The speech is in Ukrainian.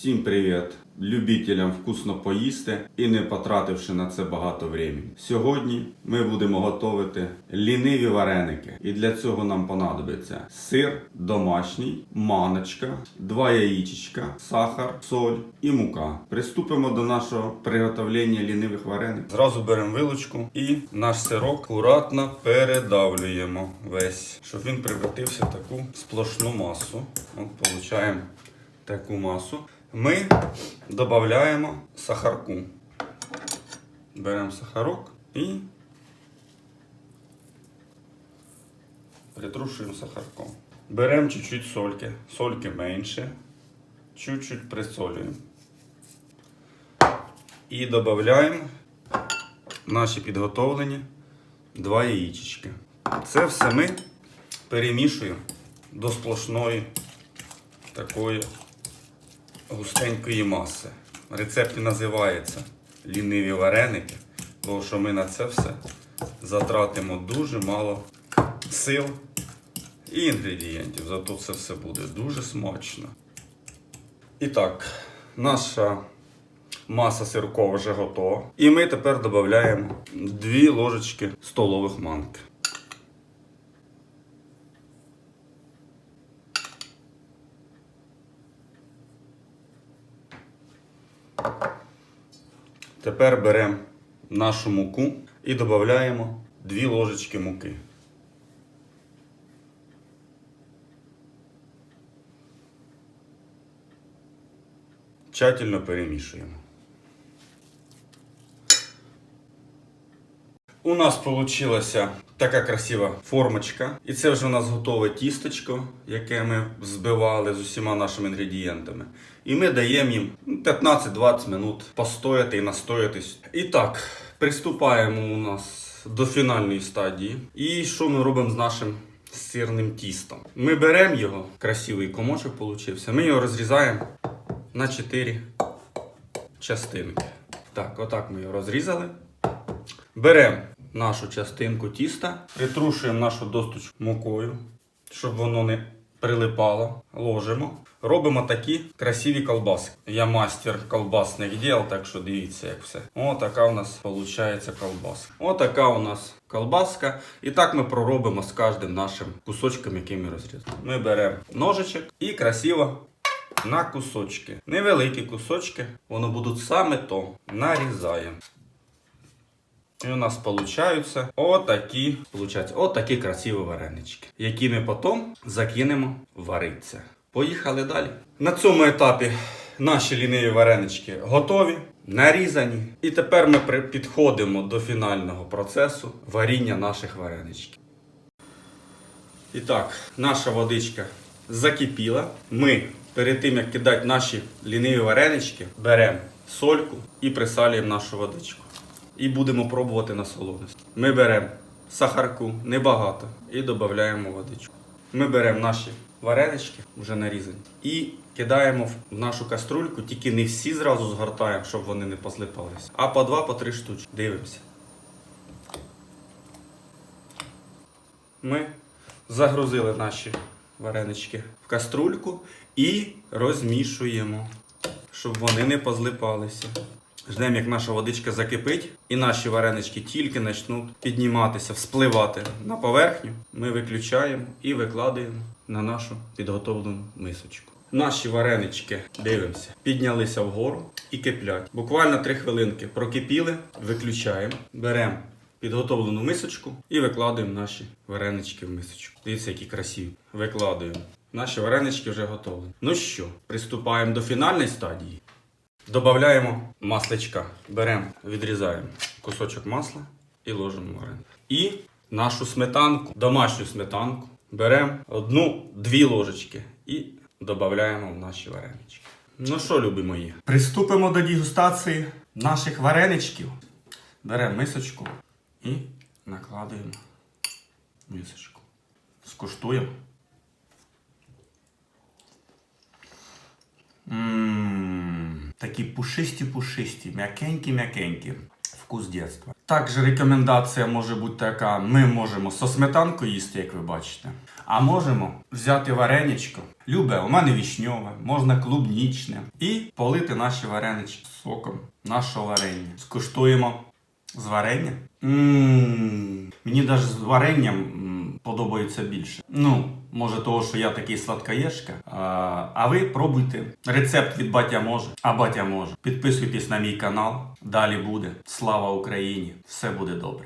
Всім привіт! Любителям вкусно поїсти і не потративши на це багато времени. Сьогодні ми будемо готувати ліниві вареники. І для цього нам понадобиться сир домашній, маночка, два яєчечка, сахар, соль і мука. Приступимо до нашого приготовлення лінивих вареників. Зразу беремо вилочку і наш сирок акуратно передавлюємо весь, щоб він превратився в таку сплошну масу. От получаємо таку масу. Ми додаємо сахарку. Беремо сахарок і притрушуємо сахарком. Беремо чуть-чуть сольки. Сольки менше. Чуть-чуть присолюємо. І додаємо наші підготовлені два яєчечки. Це все ми перемішуємо до сплошної такої густенької маси. Рецепт називається ліниві вареники, бо що ми на це все затратимо дуже мало сил і інгредієнтів. Зато це все буде дуже смачно. І так, наша маса сиркова вже готова. І ми тепер додаємо 2 ложечки столових манки. Тепер беремо нашу муку і додаємо 2 ложечки муки. Тщательно перемішуємо. У нас вийшла така красива формочка. І це вже у нас готове тістечко, яке ми збивали з усіма нашими інгредієнтами. І ми даємо їм 15-20 минут постояти і настоятись. І так, приступаємо у нас до фінальної стадії. І що ми робимо з нашим сирним тістом? Ми беремо його, красивий комочок получився. Ми його розрізаємо на 4 частинки. Так, отак ми його розрізали. Беремо нашу частинку тіста, притрушуємо нашу досточку мукою, щоб воно не прилипало. Ложимо. Робимо такі красиві колбаски. Я мастер колбасних діл, так що дивіться, як все. О, така у нас виходить колбаска. О, така у нас колбаска. І так ми проробимо з кожним нашим кусочком, який ми розрізали. Ми беремо ножичок і красиво на кусочки. Невеликі кусочки, воно будуть саме то. Нарізаємо. І у нас получаються отакі, получаються отакі красиві варенички, які ми потім закинемо варитися. Поїхали далі. На цьому етапі наші ліниві варенички готові, нарізані. І тепер ми підходимо до фінального процесу варіння наших вареничків. І так, наша водичка закипіла. Ми перед тим, як кидати наші ліниві варенички, беремо сольку і присалюємо нашу водичку. І будемо пробувати на солоність. Ми беремо сахарку небагато і додаємо водичку. Ми беремо наші варенички, вже нарізані, і кидаємо в нашу каструльку, тільки не всі зразу згортаємо, щоб вони не позлипалися. А по два, по три штучки. Дивимося. Ми загрузили наші варенички в каструльку і розмішуємо, щоб вони не позлипалися. Ждемо, як наша водичка закипить, і наші варенички тільки почнуть підніматися, вспливати на поверхню. Ми виключаємо і викладаємо на нашу підготовлену мисочку. Наші варенички дивимося, піднялися вгору і киплять. Буквально 3 хвилинки прокипіли, виключаємо, беремо підготовлену мисочку і викладаємо наші варенички в мисочку. Дивіться, які красиві. Викладаємо. Наші варенички вже готові. Ну що, приступаємо до фінальної стадії. Додаємо масличка. Беремо, відрізаємо кусочок масла і ложимо в вареник. І нашу сметанку, домашню сметанку, беремо одну-дві ложечки і додаємо в наші варенички. Ну що, любі мої? Приступимо до дегустації наших вареничків. Беремо мисочку і накладаємо мисочку. Скуштуємо. Такі пушисті-пушисті, м'якенькі-м'якенькі. вкус дитинства. Також рекомендація може бути така: ми можемо со сметанкою їсти, як ви бачите. А можемо взяти вареничко. Любе, у мене вішньове, можна клубнічне. І полити наші варенички соком нашого варення. Скуштуємо з варенням. Ммм, мені навіть з варенням м, подобається більше. Ну, може того, що я такий сладкоєшка. А, а ви пробуйте. Рецепт від батя може, а батя може. Підписуйтесь на мій канал. Далі буде. Слава Україні! Все буде добре.